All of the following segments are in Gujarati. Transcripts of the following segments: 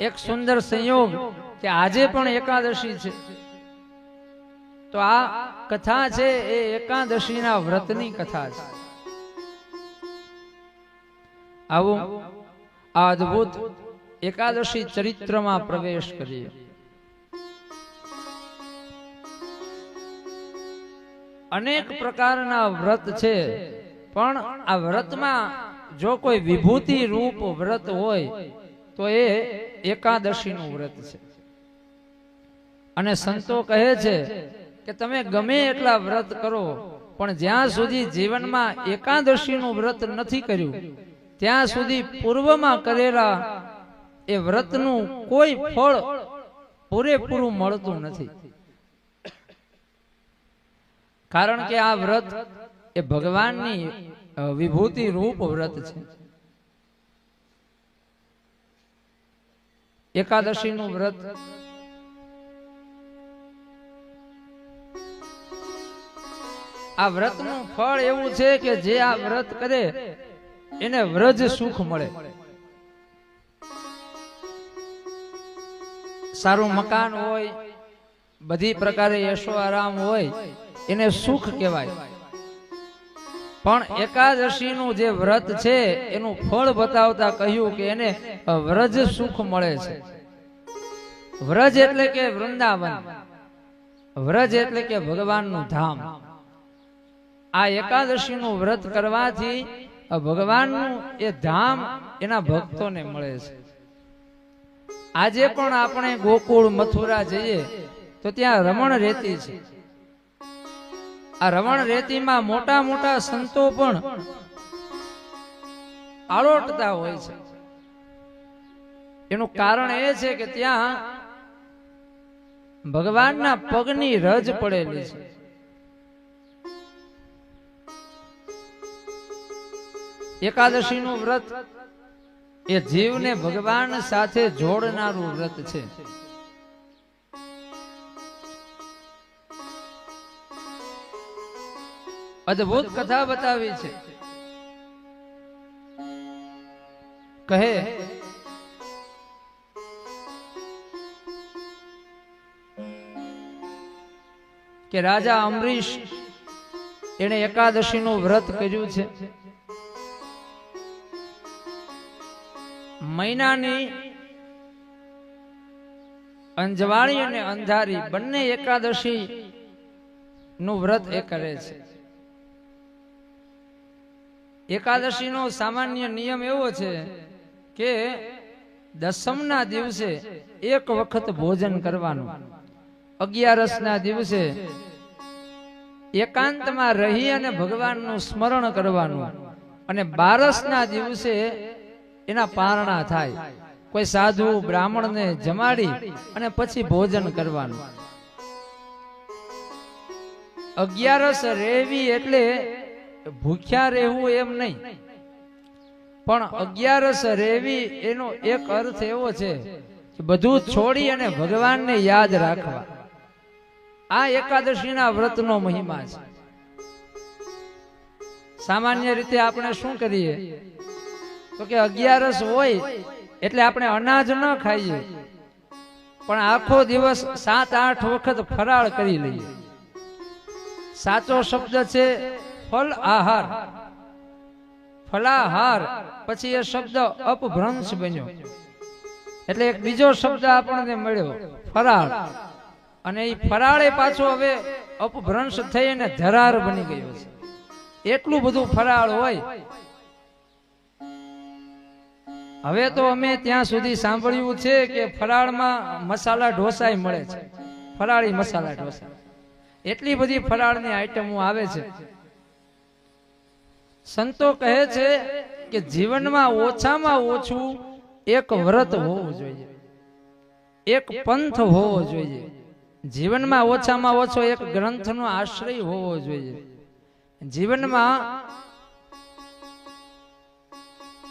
એક સુંદર સંયોગ કે આજે પણ એકાદશી છે. તો આ કથા છે એ એકાદશીના વ્રતની કથા છે. આવું આ અદભુત એકાદશી ચરિત્રમાં પ્રવેશ કરીએ. અનેક પ્રકારના વ્રત છે, પણ આ વ્રતમાં જો કોઈ વિભૂતિ રૂપ વ્રત હોય તો એ એકાદશીનું વ્રત છે. અને સંતો કહે છે કે તમે ગમે એટલા વ્રત કરો, પણ જ્યાં સુધી જીવનમાં એકાદશીનું વ્રત નથી કર્યું, ત્યાં સુધી પૂર્વમાં કરેલા એ વ્રતનું કોઈ ફળ પૂરેપૂરું મળતું નથી. કારણ કે આ વ્રત એ ભગવાનની વિભૂતિ રૂપ વ્રત છે. એકાદશીનું વ્રત. આ વ્રતનું ફળ એવું છે કે જે આ વ્રત કરે, એને વ્રજ સુખ મળે. સારું મકાન હોય, બધી પ્રકારે યશો આરામ હોય, એને સુખ કહેવાય. પણ એકાદશીનું જે વ્રત છે, એનું ફળ બતાવતા કહ્યું કે એને વ્રજ સુખ મળે છે. વ્રજ એટલે કે વૃંદાવન. વ્રજ એટલે કે ભગવાનનું ધામ. આ એકાદશીનું વ્રત કરવાથી ભગવાનનું એ ધામ એના ભક્તોને મળે છે. આજે પણ આપણે ગોકુળ, મથુરા જઈએ તો ત્યાં રમણ રેતી છે. આ રમણ રેતીમાં મોટા મોટા સંતો પણ આળોટતા હોય છે. એનું કારણ એ છે કે ત્યાં ભગવાનના પગની રજ પડેલી છે. એકાદશીનું વ્રત એ જીવને ભગવાન સાથે જોડનારું વ્રત છે. અદ્ભુત કથા બતાવી છે. કહે, કે રાજા અમરીશ એને એકાદશીનું વ્રત કર્યું છે. મહિનાની અંજવાળી અને અંધારી બંને એકાદશી નું વ્રત એ કરે છે. એકાદશીનો સામાન્ય નિયમ એવો છે કે દસમના દિવસે એક વખત ભોજન કરવાનું. અગિયારસના દિવસે એકાંતમાં રહી અને ભગવાનનું સ્મરણ કરવાનું અને બારસના દિવસે એના પારણા થાય. કોઈ સાધુ બ્રાહ્મણને જમાડી અને પછી ભોજન કરવાનું. અગિયારસ રેવી એટલે ભૂખ્યા રહેવું એમ નહીં. પણ અગિયારસ રહેવી એનો એક અર્થ એવો છે કે બધું છોડી અને ભગવાનને યાદ રાખવા. આ એકાદશીના વ્રતનો મહિમા છે. સામાન્ય રીતે આપણે શું કરીએ? તો કે અગિયારસ હોય એટલે આપણે અનાજ ન ખાઈએ, પણ આખો દિવસ સાત આઠ વખત ફરાળ કરી લઈએ. સાચો શબ્દ છે ફલ આહાર. ફલાહાર. પછી એ શબ્દ અપભ્રંશ બન્યો. એટલે એક બીજો શબ્દ આપણને મળ્યો, ફરાળ. અને એ ફરાળે પાછો હવે અપભ્રંશ થઈ અને ધરાર બની ગયો છે. એટલું બધું ફરાળ હોય. હવે તો અમે ત્યાં સુધી સાંભળ્યું છે કે ફરાળમાં મસાલા ઢોસા મળે છે. ફરાળી મસાલા ઢોસા. એટલી બધી ફરાળની આઈટમો આવે છે. સંતો કહે છે કે જીવનમાં ઓછામાં ઓછું એક વ્રત હોવું જોઈએ. એક પંથ હોવો જોઈએ. જીવનમાં ઓછામાં ઓછો એક ગ્રંથનો આશ્રય હોવો જોઈએ. જીવનમાં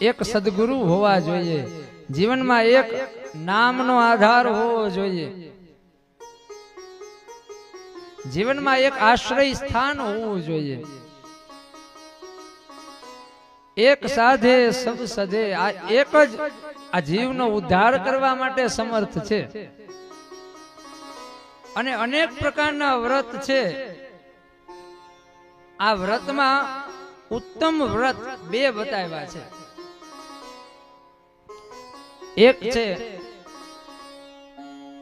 એક સદગુરુ હોવા જોઈએ. જીવનમાં એક નામનો આધાર હોવો જોઈએ. જીવનમાં એક આશ્રય સ્થાન હોવું જોઈએ. એક સાધે સબ સધે આ એક જ આ જીવનો ઉદ્ધાર કરવા માટે સમર્થ છે. અને અનેક પ્રકારના વ્રત છે. આ વ્રતમાં ઉત્તમ વ્રત બે બતાવ્યા છે. એક છે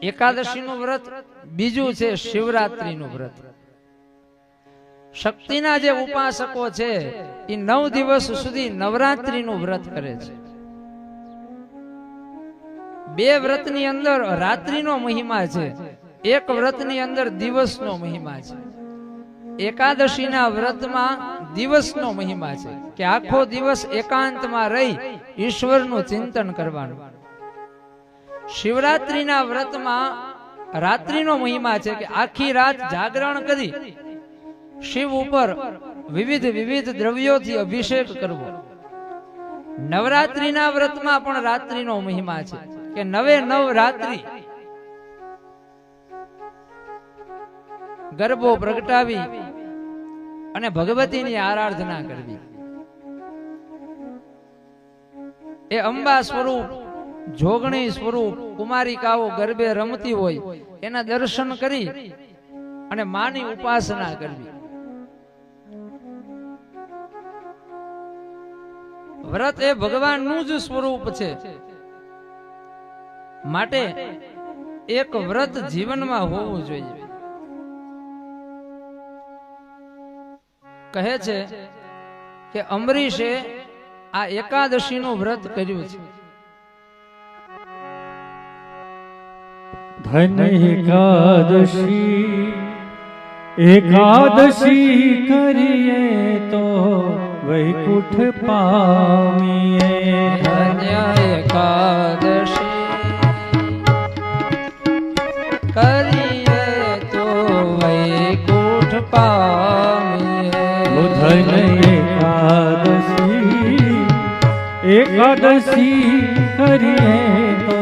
એકાદશીનું વ્રત બીજું છે શિવરાત્રીનું વ્રત. શક્તિના જે ઉપાસકો છે, એ નવ દિવસ સુધી નવરાત્રીનું વ્રત કરે છે. બે વ્રતની અંદર રાત્રિનો મહિમા છે, એક વ્રતની અંદર દિવસનો મહિમા છે. એકાદશીના વ્રતમાં દિવસનો મહિમા છે, કે આખો દિવસ એકાંતમાં રહી ઈશ્વરનું ચિંતન કરવાનું. શિવરાત્રીના વ્રતમાં રાત્રિનો મહિમા છે કે આખી રાત જાગરણ કરી શિવ ઉપર વિવિધ વિવિધ દ્રવ્યોથી અભિષેક કરવો. નવરાત્રીના વ્રતમાં પણ રાત્રિનો મહિમા છે કે નવે નવ રાત્રિ ગરબો પ્રગટાવી અને ભગવતીની આરાધના કરવી. એ અંબા સ્વરૂપ, જોગણી સ્વરૂપ, કુમારિકાઓ ગરબે રમતી હોય, એના દર્શન કરી અને માની ઉપાસના કરવી. વ્રત એ ભગવાનનું જ સ્વરૂપ છે. માટે એક વ્રત જીવનમાં હોવું જોઈએ. કહે છે કે અમરીશે આ એકાદશીનું વ્રત કર્યું છે. ધન એકાદશી એકાદશી કરીએ તો વૈકુંઠ પામીએ. ધન્ય એકાદશી. કરીએ તો વૈકુંઠ પામીએ. ધન્ય એકાદશી. એકાદશી કરીએ તો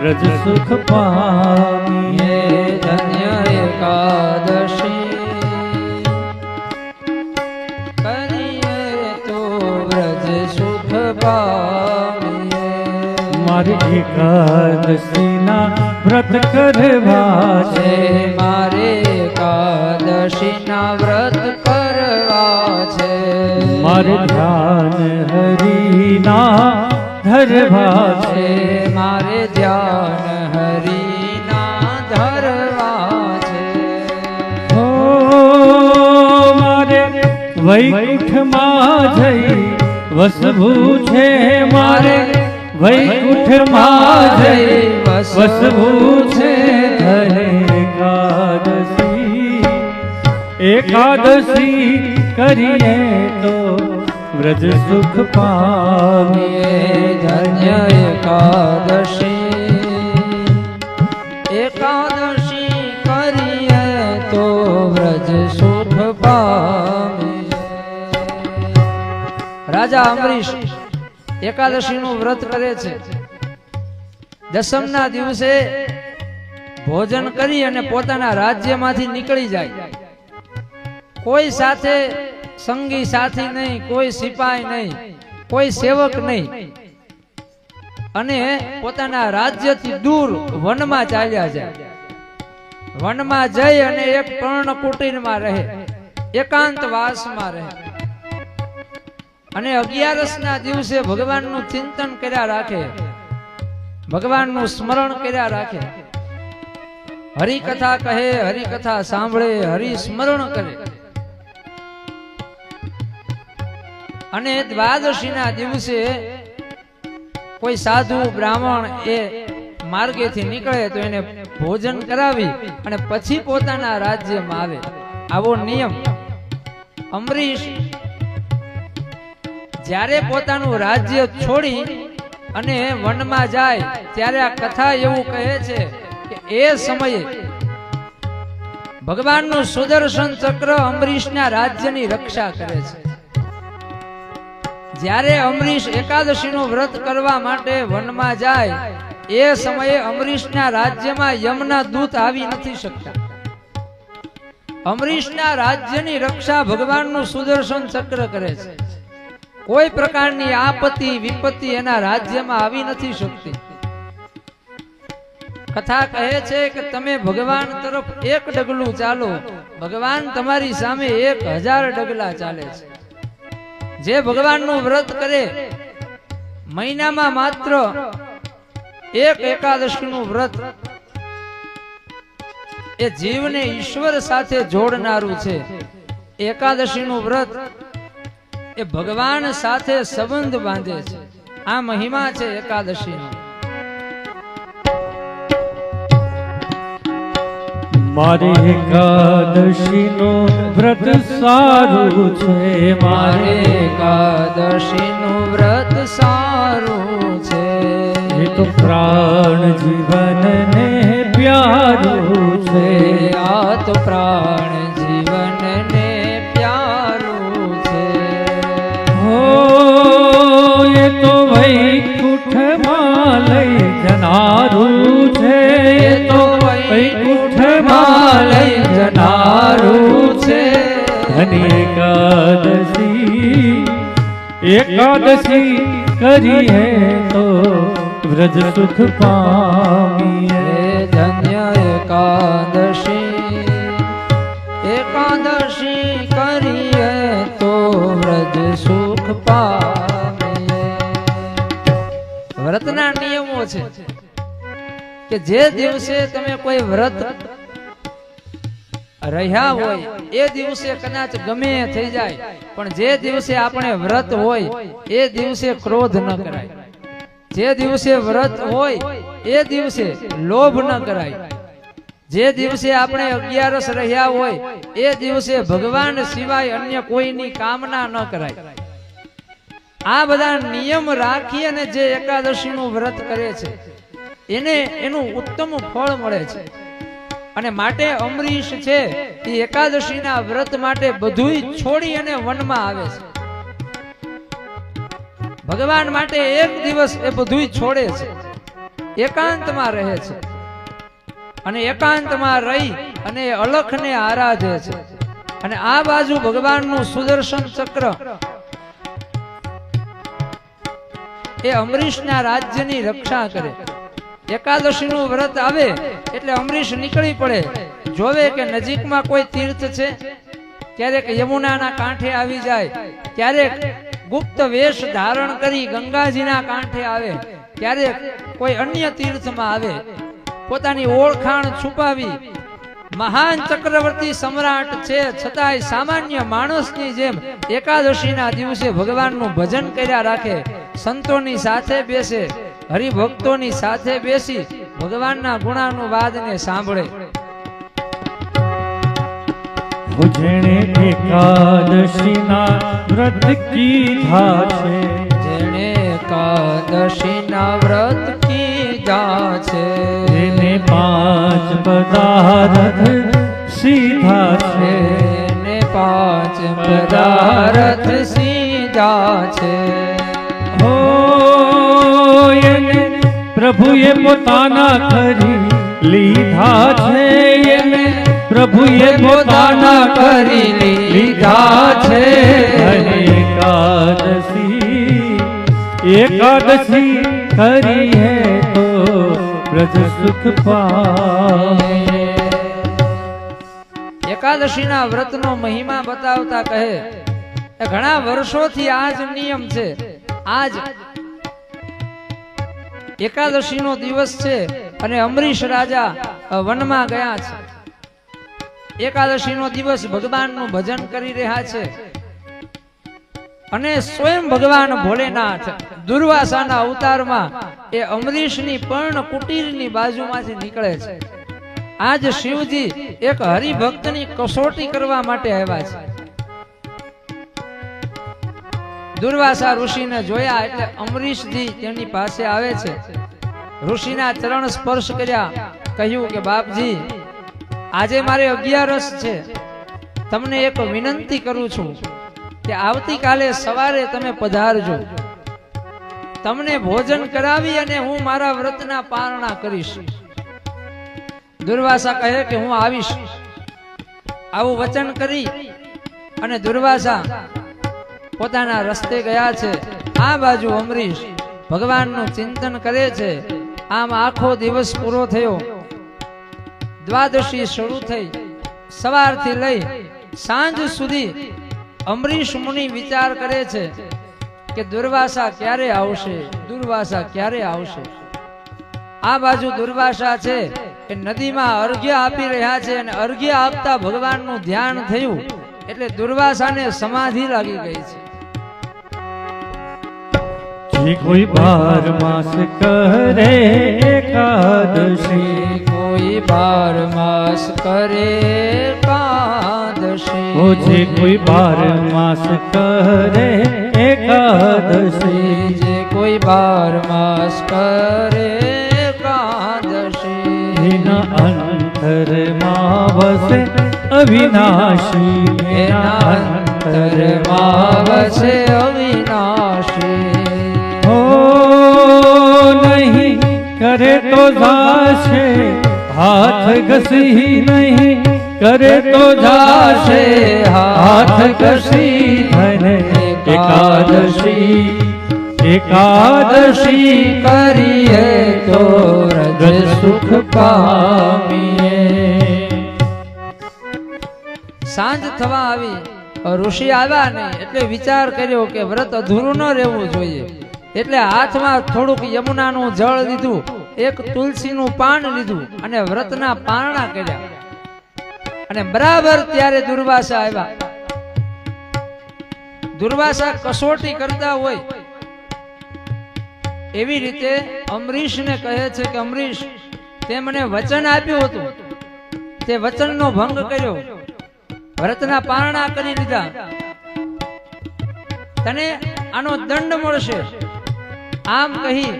બ્રજ સુખ પામીએ. ધન્ય એકાદશી. મારી એકાદશીના વ્રત કરવા છે મારે એકાદશી ના વ્રત કરવા છે મારે ધ્યાન હરિના ધરવા છે છે મારે ધ્યાન હરિના ધરવા છે હો મારે વૈકુંઠમાં જઈ વસવું છે મારે. વૈકુંઠમાં જઈ વસવું છે ધરે એકાદશી. એકાદશી કરીએ તો વ્રજ સુખ પામીએ ધન્ય એકાદશી. એકાદશી કરીએ તો વ્રજ સુખ પામીએ. રાજા અમરીશ એકાદશીનું વ્રત કરે છે. દસમના દિવસે ભોજન કરી અને પોતાના રાજ્યમાંથી નીકળી જાય. કોઈ સાથે સંગી સાથી નહીં, કોઈ સિપાઈ નહીં, કોઈ સેવક નહીં. અને પોતાના રાજ્યથી દૂર વનમાં ચાલ્યા જાય. વનમાં જઈ અને એક પર્ણ કુટીરમાં રહે એકાંત વાસમાં રહે. અને અગિયારસ ના દિવસે ભગવાનનું ચિંતન કર્યા રાખે. ભગવાનનું સ્મરણ કર્યા રાખે. હરિકથા કહે, હરિકથા સાંભળે હરિ સ્મરણ કરે. અને દ્વાદશી ના દિવસે કોઈ સાધુ બ્રાહ્મણ એ માર્ગેથી નીકળે તો એને ભોજન કરાવી અને પછી પોતાના રાજ્યમાં આવે. આવો નિયમ. અમરીશ જ્યારે પોતાનું રાજ્ય છોડી અને વનમાં જાય, ત્યારે આ કથા એવું કહે છે કે એ સમયે ભગવાનનું સુદર્શન ચક્ર અમરીશના રાજ્યની રક્ષા કરે છે. જ્યારે અમરીશ એકાદશીનું વ્રત કરવા માટે વનમાં જાય, એ સમયે અમરીશના રાજ્યમાં યમના દૂત આવી નથી શકતા. અમરીશના રાજ્યની રક્ષા ભગવાનનું સુદર્શન ચક્ર કરે છે. કોઈ પ્રકારની આપત્તિ, વિપત્તિ એના રાજ્યમાં આવી નથી શકતી. કથા કહે છે કે તમે ભગવાન તરફ એક ડગલું ચાલો. ભગવાન તમારી સામે એક હજાર ડગલા ચાલે છે. જે ભગવાનનું વ્રત કરે, મહિનામાં માત્ર એક એકાદશીનું વ્રત. એ જીવને ઈશ્વર સાથે જોડનારું છે. એકાદશીનું વ્રત એ ભગવાન સાથે સંબંધ બાંધે છે. આ મહિમા છે એકાદશીનો. મારે એકાદશીનું વ્રત સારું છે મારે એકાદશીનું વ્રત સારું છે. એ તો પ્રાણ જીવનને પ્યારું છે. આ તો પ્રાણ જનારું છે તો વૈકુંઠમાં લઈ જનારું છે. ધની એકાદશી એકાદશી હે તો વ્રજ સુખ પામીએ. ધન્ય એકાદશી એકાદશી કરીએ તો વ્રજ સુખ પામીએ. વ્રતના નિયમો છે. કે જે દિવસે તમે કોઈ વ્રત રહ્યા હોય, એ દિવસે કદાચ ગમે થઈ જાય, પણ જે દિવસે આપણે વ્રત હોય, એ દિવસે ક્રોધ ન કરાય. જે દિવસે વ્રત હોય, એ દિવસે લોભ ન કરાય. જે દિવસે આપણે અગિયારસ રહ્યા હોય, એ દિવસે ભગવાન સિવાય અન્ય કોઈની કામના ન કરાય. આ બધા નિયમ રાખી અને જે એકાદશીનું વ્રત કરે છે એને એનું ઉત્તમ ફળ મળે છે. અને માટે અમરીશ છે એ એકાદશીના વ્રત માટે બધું છોડી અને વનમાં આવે છે. ભગવાન માટે એક દિવસ એ બધું છોડે છે. એકાંતમાં રહે છે. અને એકાંતમાં રહી અને અલખને આરાધે છે. અને આ બાજુ ભગવાનનું સુદર્શન ચક્ર એ અમરીશના રાજ્યની રક્ષા કરે. એકાદશીનું વ્રત આવે એટલે અમરીશ નીકળી પડે. જોવે કે નજીકમાં કોઈ તીર્થ છે? ક્યારેક યમુનાના કાંઠે આવી જાય. ક્યારેક ગુપ્ત વેશ ધારણ કરી ગંગાજીના કાંઠે આવે. ક્યારેક કોઈ અન્ય તીર્થમાં આવે. પોતાની ઓળખાણ છુપાવી. મહાન ચક્રવર્તી સમ્રાટ છે, છતાંય સામાન્ય માણસની જેમ એકાદશીના દિવસે ભગવાનનું ભજન કર્યા રાખે. સંતોની સાથે બેસે. હરિભક્તોની સાથે બેસી ભગવાનના ગુણાનુવાદને સાંભળે. જેણે એકાદશીના વ્રત કીધા છે જેણે એકાદશીના વ્રત કીધા છે એને પાંચ પદાર્થ સીધા છે. એને પાંચ પદાર્થ સીધા છે. પ્રભુએ પોતાના કરી લીધા છે એને. પ્રભુએ પોતાના કરી લીધા છે એકાદશી એકાદશી કરી હે તો પ્રજ સુખ પામે. એકાદશીના વ્રતનો મહિમા બતાવતા કહે ઘણા વર્ષોથી આ જ નિયમ છે. આજ એકાદશીનો દિવસ છે અને અમરીશ રાજા વનમાં ગયા છે. એકાદશીનો દિવસ ભગવાનનું ભજન કરી રહ્યા છે. અને સ્વયં ભગવાન ભોલેનાથ દુર્વાસાના અવતારમાં એ અમરીશની પર્ણ કુટીરની બાજુમાંથી નીકળે છે. આજ શિવજી એક હરિભક્તની કસોટી કરવા માટે આવ્યા છે. દુર્વાસા ઋષિને જોયા એટલે અમરીશજી તેની પાસે આવે છે. ઋષિના ચરણ સ્પર્શ કર્યા, કહ્યું કે બાપજી, આજે મારે અગિયારસ છે. તમને એક વિનંતી કરું છું કે આવતીકાલે સવારે તમે પધારજો. તમને ભોજન કરાવી અને હું મારા વ્રતના પારણા કરીશ. દુર્વાસા કહે કે હું આવીશ. આવું વચન કરી અને દુર્વાસા પોતાના રસ્તે ગયા છે. આ બાજુ અમરીશ ભગવાનનું ચિંતન કરે છે. આમ આખો દિવસ પૂરો થયો. દ્વાદશી શરૂ થઈ. સવારથી લઈ સાંજ સુધી અમરીશ મુનિ વિચાર કરે છે કે દુર્વાસા ક્યારે આવશે? દુર્વાસા ક્યારે આવશે? આ બાજુ દુર્વાસા છે એ નદીમાં અર્ઘ્ય આપી રહ્યા છે અને અર્ઘ્ય આપતા ભગવાનનું ધ્યાન થયું. એટલે દુર્વાસાને સમાધિ લાગી ગઈ છે. જે કોઈ બાર માસ કરે એકાદશી. કોઈ બાર માસ કરે એકાદશી. ઓ જે કોઈ બાર માસ કરે એકાદશી. જે કોઈ બાર માસ કરે કાદશી એના અંતરમાં વસે અવિનાશી. એના અંતરમાં વસે અવિનાશી કરે તો જાશે, હાથ ઘસી નહીં. કરે તો જાશે, હાથ ઘસી ધને એકાદશી એકાદશી કરીએ તો રજ સુખ પામીએ. સાંજ થવા આવી, ઋષિ આવ્યા ને એટલે વિચાર કર્યો કે વ્રત અધૂરું ન રહેવું જોઈએ. એટલે હાથમાં થોડુંક યમુનાનું જળ લીધું, એક તુલસીનું પાન લીધું અને વ્રતના પારણા કર્યા. અને બરાબર ત્યારે દુર્વાસા આવ્યા. દુર્વાસા કસોટી કરતા હોય. એવી રીતે અમરીશને કહે છે કે, અમરીશ, તે મને વચન આપ્યું હતું. તે વચનનો ભંગ કર્યો. વ્રતના પારણા કરી દીધા તને આનો દંડ મળશે. આમ કહી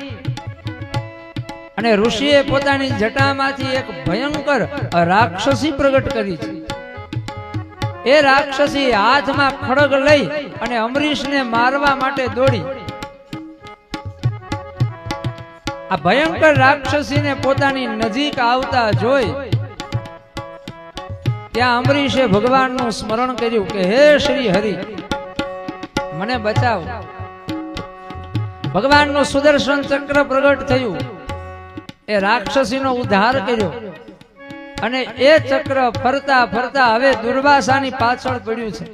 અને ઋષિએ પોતાની જટામાંથી એક ભયંકર રાક્ષસી પ્રગટ કરી છે. એ રાક્ષસી હાથમાં ખડગ લઈ અને અમરીશને મારવા માટે દોડી. આ ભયંકર રાક્ષસીને પોતાની નજીક આવતા જોઈ ત્યાં અમરીશે ભગવાનનું સ્મરણ કર્યું કે, હે શ્રી હરિ, મને બચાવ. ભગવાનનું સુદર્શન ચક્ર પ્રગટ થયું. એ રાક્ષસીનો ઉદ્ધાર કર્યો. અને એ ચક્ર ફરતા ફરતા હવે દુર્વાસાની પાછળ પડ્યું છે.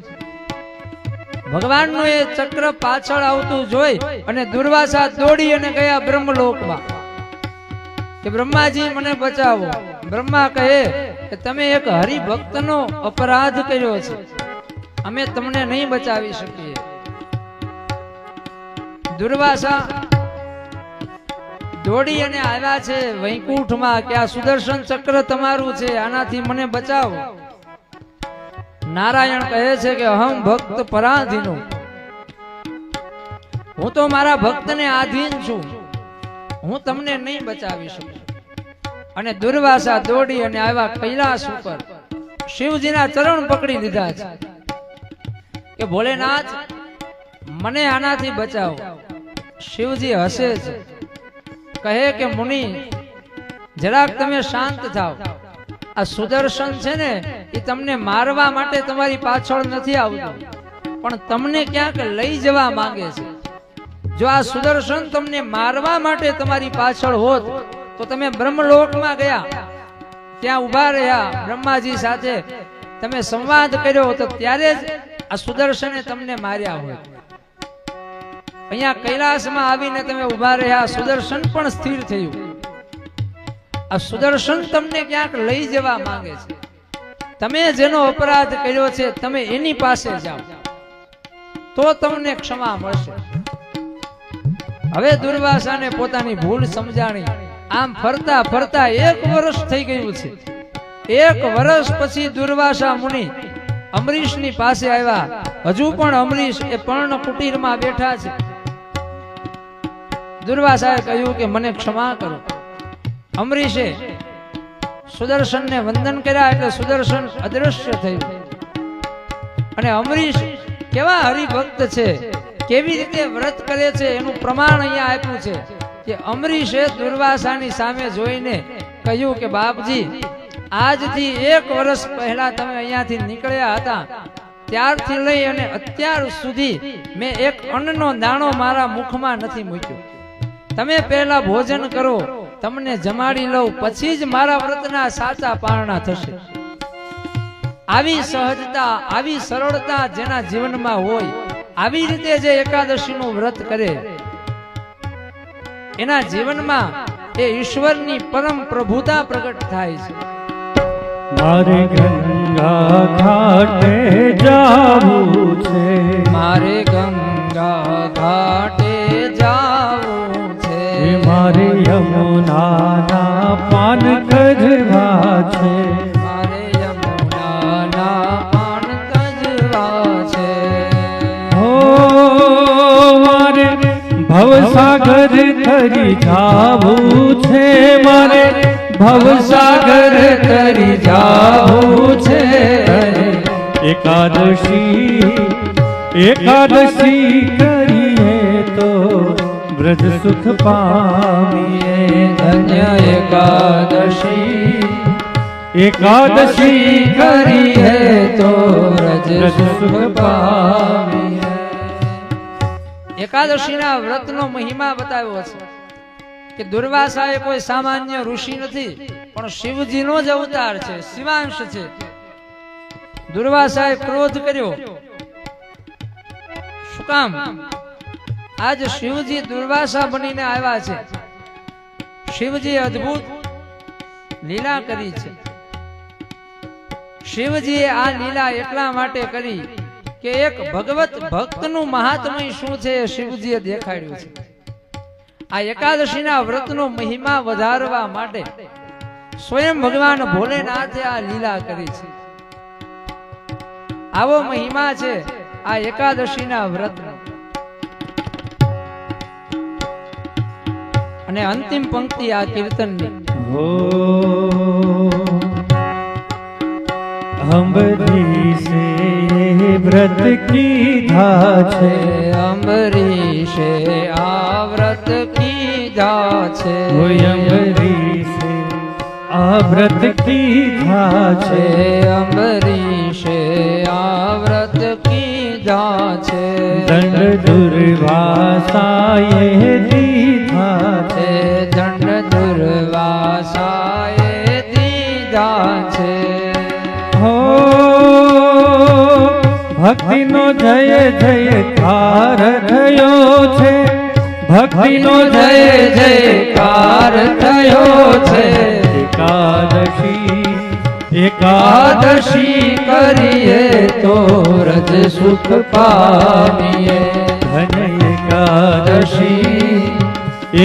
ભગવાનનું એ ચક્ર પાછળ આવતું જોઈ અને દુર્વાસા દોડી અને ગયા બ્રહ્મલોકમાં. કે બ્રહ્માજી, મને બચાવો. બ્રહ્મા કહે, કે તમે એક હરિભક્તનો અપરાધ કર્યો છે. અમે તમને નહીં બચાવી શકીએ. દુર્વાસા દોડી અને આવ્યા છે વૈકુંઠમાં કે આ સુદર્શન ચક્ર તમારું છે, આનાથી મને બચાવો. નારાયણ કહે છે કે અહમ ભક્ત પરાધીનો. હું તો મારા ભક્તને આધીન છું. હું તમને નહીં બચાવી શકું. અને દુર્વાસા દોડી અને આવ્યા કૈલાસ ઉપર. શિવજીના ચરણ પકડી લીધા છે. કે ભોલેનાથ, મને આનાથી બચાવો. શિવજી હસે જ. કહે કે, મુનિ, જરાક તમે શાંત થાવ આ સુદર્શન છે ને, એ તમને મારવા માટે તમારી પાછળ નથી આવતું. પણ તમને ક્યાંક લઈ જવા માંગે છે. જો આ સુદર્શન તમને મારવા માટે તમારી પાછળ હોત, તો તમે બ્રહ્મલોકમાં ગયા. ત્યાં ઊભા રહ્યા. બ્રહ્માજી સાથે તમે સંવાદ કર્યો તો ત્યારે જ આ સુદર્શને તમને માર્યા હોય અહીંયા કૈલાસમાં આવીને તમે ઊભા રહ્યા, સુદર્શન પણ સ્થિર થયું. આ સુદર્શન તમને ક્યાંક લઈ જવા માંગે છે. તમે જેનો અપરાધ કર્યો છે, તમે એની પાસે જાઓ. તો તમને ક્ષમા મળશે. હવે દુર્વાસાને પોતાની ભૂલ સમજાણી. આમ ફરતા ફરતા એક વર્ષ થઈ ગયું છે. એક વર્ષ પછી દુર્વાસા મુનિ અમરીશની પાસે આવ્યા. હજુ પણ અમરીશ એ પર્ણ કુટીરમાં બેઠા છે. દુર્વાસાએ કહ્યું કે મને ક્ષમા કરો. અમરીશે સુદર્શનને વંદન કર્યા એટલે સુદર્શન અદ્રશ્ય થયું. અને અમરીશ કેવા હરિભક્ત છે, કેવી રીતે વ્રત કરે છે એનું પ્રમાણ અહીંયા આપ્યું છે કે અમરીશે દુર્વાસાની સામે જોઈને કહ્યું કે બાપજી, આજથી એક વર્ષ પહેલા તમે અહીંયાથી નીકળ્યા હતા. ત્યારથી લઈ અને અત્યાર સુધી મેં એક અન્નનો દાણો મારા મુખમાં નથી મૂક્યો. તમે પહેલા ભોજન કરો. તમને જમાડી લઉં. પછી જ મારા વ્રતના સાચા પારણા થશે. આવી સહજતા આવી સરળતા જેના જીવનમાં હોય આવી રીતે જે એકાદશીનું વ્રત કરે. એના જીવનમાં એ ઈશ્વરની પરમ પ્રભુતા પ્રગટ થાય છે. મારે ગંગા ઘાટે જાવું છે. મારે ગંગા ઘાટે યમુનાના પાન કજવા છે. મારે યમુનાના પાન કજવા છે. હો મારે ભવસાગર તરી જાવું છે મારે ભવસાગર તરી જાવું છે. એકાદશી એકાદશી વ્રજ સુખ પામીએ ધન્ય એકાદશી એકાદશી કરીએ તો વ્રજ વ્રજ સુખ સુખ પામીએ એકાદશીના વ્રતનો મહિમા બતાવ્યો છે કે દુર્વાસા એ કોઈ સામાન્ય ઋષિ નથી પણ શિવજીનો જ અવતાર છે શિવાંશ છે. દુર્વાસાએ ક્રોધ કર્યો. શું કામ? આજ શિવજી દુર્વાસા બનીને આવ્યા છે. શિવજી અદ્ભુત લીલા કરી છે. શિવજીએ આ લીલા એટલા માટે કરી કે એક ભગવત ભક્તનું મહાત્મય શું છે શિવજીએ દેખાડ્યું છે. આ એકાદશીના વ્રતનો મહિમા વધારવા માટે સ્વયં ભગવાન ભોલેનાથે આ લીલા કરી છે. આવો મહિમા છે આ એકાદશીના વ્રતનો. અને અંતિમ પંક્તિ આ કીર્તનની. વ્રત કીધા છે? અમરીશે આ વ્રત કીધા છે? અમરીશે આ વ્રત કીધા છે? અમરી દંડ દુર્વાસાય દીધા છે. દંડ દુર્વાસાય દીધા છે. હો ભક્તિનો જય જય કાર થયો છે. ભક્તિનો જય જય કાર થયો છે. એકાદશી એકાદશી કરીએ તો રજ સુખ પામીએ. ધન એકાદશી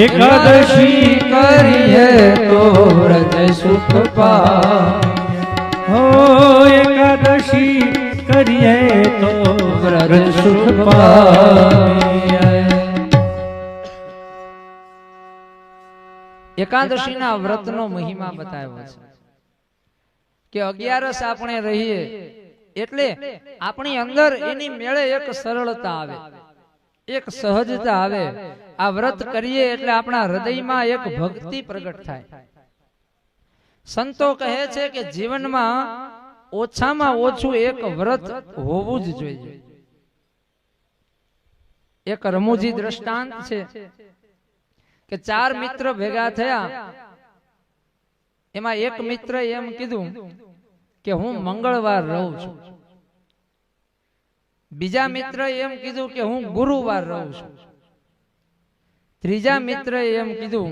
એકાદશી કરીએ તો રજ સુખ પામીએ. હો એકાદશી કરીએ તો રજ સુખ પામીએ. એકાદશીના વ્રતનો મહિમા બતાવ્યો છે. કે અગિયારસ આપણે રહીએ. એટલે આપણી અંદર એની મેળે એક સરળતા આવે. એક સહજતા આવે. આ વ્રત કરીએ એટલે આપણા હૃદયમાં એક ભક્તિ પ્રગટ થાય. સંતો કહે છે કે જીવનમાં ઓછામાં ઓછું એક વ્રત હોવું જ જોઈએ. એક રમૂજી દ્રષ્ટાંત છે કે ચાર મિત્ર ભેગા થયા. એમાં એક મિત્ર એમ કીધું કે હું મંગળવાર રહું છું. બીજા મિત્ર એમ કીધું કે હું ગુરુવાર રહું છું. ત્રીજા મિત્ર એમ કીધું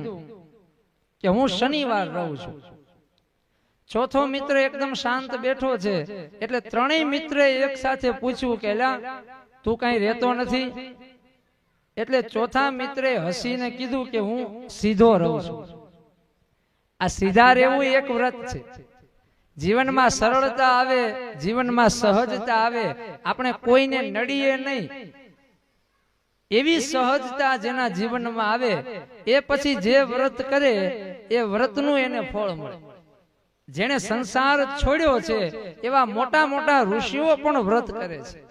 કે હું શનિવાર રહું છું. ચોથો મિત્ર એકદમ શાંત બેઠો છે. એટલે ત્રણેય મિત્રે એક સાથે પૂછ્યું કે તું કઈ રહેતો નથી? એટલે ચોથા મિત્રે હસીને કીધું કે હું સીધો રહું છું. આ સીધા રહેવું એક વ્રત છે. જીવનમાં સરળતા આવે, જીવનમાં સહજતા આવે, આપણે કોઈને નડીએ નહીં. એવી સહજતા જેના જીવનમાં આવે, એ પછી જે વ્રત કરે, એ વ્રતનું એને ફળ મળે. જેણે સંસાર છોડ્યો છે, એવા મોટા મોટા ઋષિઓ પણ વ્રત કરે છે.